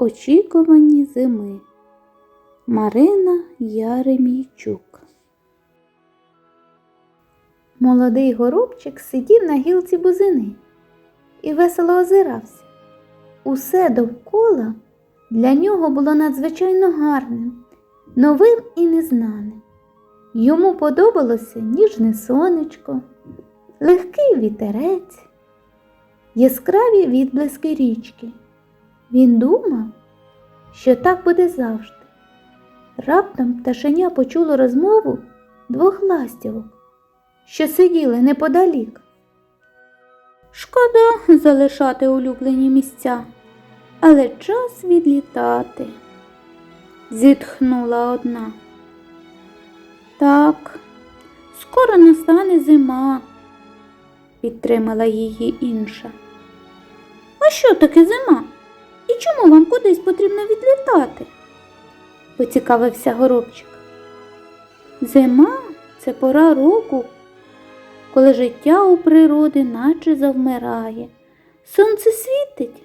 Очікувані зими. Марина Яремійчук. Молодий горобчик сидів на гілці бузини і весело озирався. Усе довкола для нього було надзвичайно гарним, новим і незнаним. Йому подобалося ніжне сонечко, легкий вітерець, яскраві відблиски річки. Він думав, що так буде завжди. Раптом пташеня почуло розмову двох ластівок, що сиділи неподалік. Шкода залишати улюблені місця, але час відлітати, зітхнула одна. Так, скоро настане зима, підтримала її інша. А що таке зима? І чому вам кудись потрібно відлітати? поцікавився горобчик. Зима це пора року, коли життя у природи наче завмирає. Сонце світить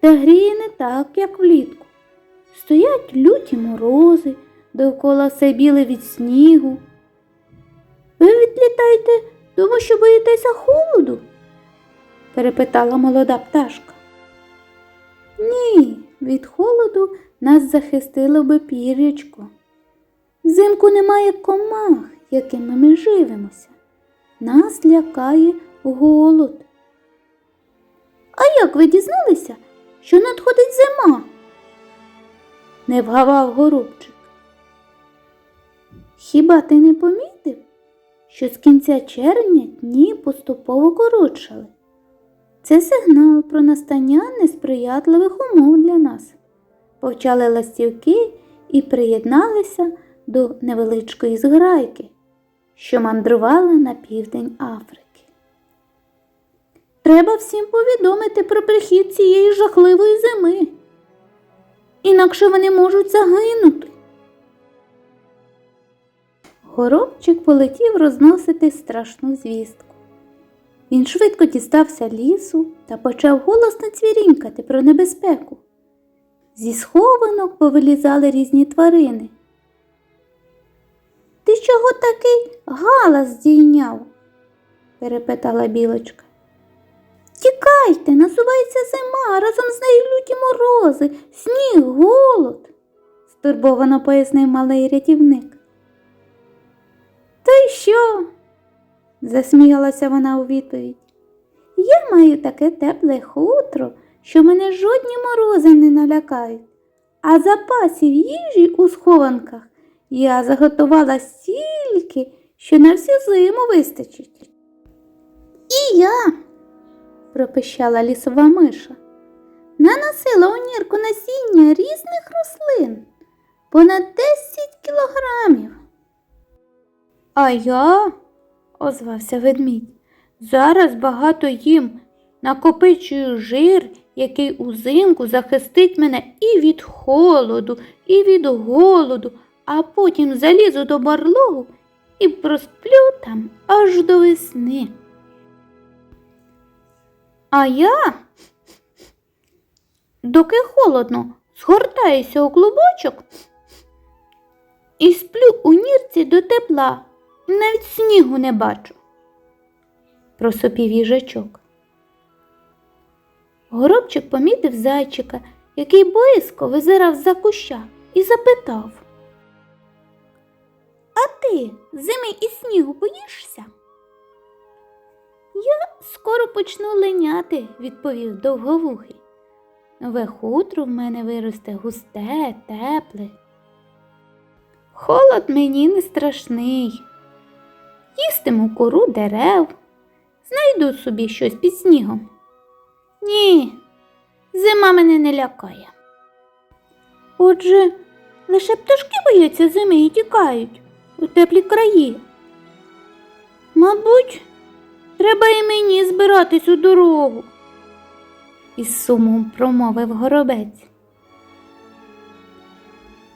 та гріє не так, як влітку. Стоять люті морози, довкола все біле від снігу. Ви відлітаєте, тому що боїтеся холоду? перепитала молода пташка. Ні, від холоду нас захистило би пір'ячко. Взимку немає комах, якими ми живемося. Нас лякає голод. А як ви дізналися, що надходить зима? не вгавав горобчик. Хіба ти не помітив, що з кінця червня дні поступово коротшали? Це сигнал про настання несприятливих умов для нас. Повчали ластівки і приєдналися до невеличкої зграйки, що мандрували на південь Африки. Треба всім повідомити про прихід цієї жахливої зими. Інакше вони можуть загинути. Горобчик полетів розносити страшну звістку. Він швидко дістався лісу та почав голосно цвірінькати про небезпеку. Зі схованок повилізали різні тварини. Ти чого такий галас здійняв? перепитала білочка. Тікайте, насувається зима, разом з нею люті морози, сніг, голод, стурбовано пояснив малий рятівник. То й що? Засміялася вона у відповідь. Я маю таке тепле хутро, що мене жодні морози не налякають, а запасів їжі у схованках я заготувала стільки, що на всю зиму вистачить. І я, пропищала лісова миша, наносила у нірку насіння різних рослин понад 10 кілограмів. А я, озвався ведмідь, зараз багато їм, накопичую жир, який узимку захистить мене і від холоду, і від голоду, а потім залізу до барлогу і просплю там аж до весни. А я, доки холодно, згортаюся у клубочок і сплю у нірці до тепла, навіть снігу не бачу, просопів їжачок. Горобчик помітив зайчика, який боязко визирав за куща, і запитав. А ти зими і снігу боїшся? Я скоро почну леняти, відповів довговухий. Нове хутро в мене виросте густе, тепле. Холод мені не страшний. Їстиму кору дерев, знайду собі щось під снігом. Ні, зима мене не лякає. Отже, лише пташки бояться зими і тікають у теплі краї. Мабуть, треба і мені збиратись у дорогу, із сумом промовив горобець.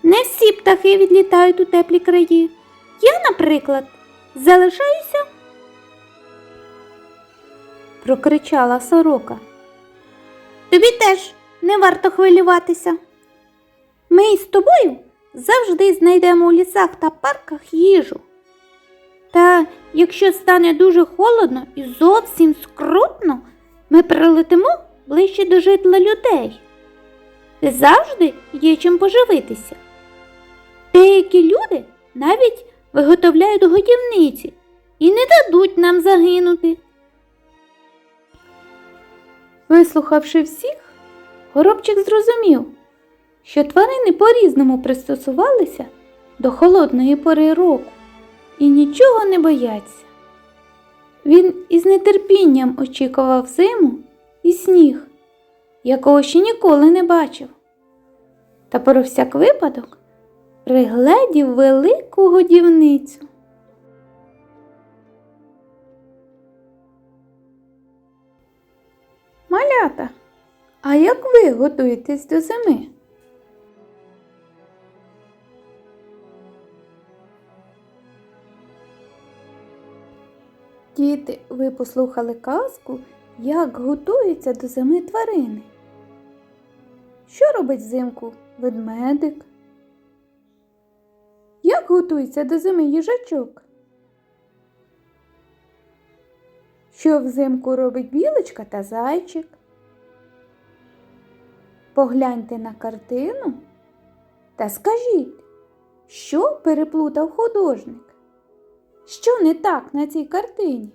Не всі птахи відлітають у теплі краї. Я, наприклад, залишаюся, прокричала сорока. Тобі теж не варто хвилюватися, Ми із тобою завжди знайдемо у лісах та парках їжу. Та якщо стане дуже холодно і зовсім скрутно, ми прилетимо ближче до житла людей. Де завжди є чим поживитися. Деякі люди навіть виготовляють годівниці і не дадуть нам загинути. Вислухавши всіх, горобчик зрозумів, що тварини по-різному пристосувалися до холодної пори року і нічого не бояться. Він із нетерпінням очікував зиму і сніг, якого ще ніколи не бачив. Та про всяк випадок пригледів велику годівницю. Малята, а як ви готуєтесь до зими? Діти, ви послухали казку, як готуються до зими тварини. Що робить взимку ведмедик? Як готується до зими їжачок? Що взимку робить білочка та зайчик? Погляньте на картину та скажіть, що переплутав художник? Що не так на цій картині?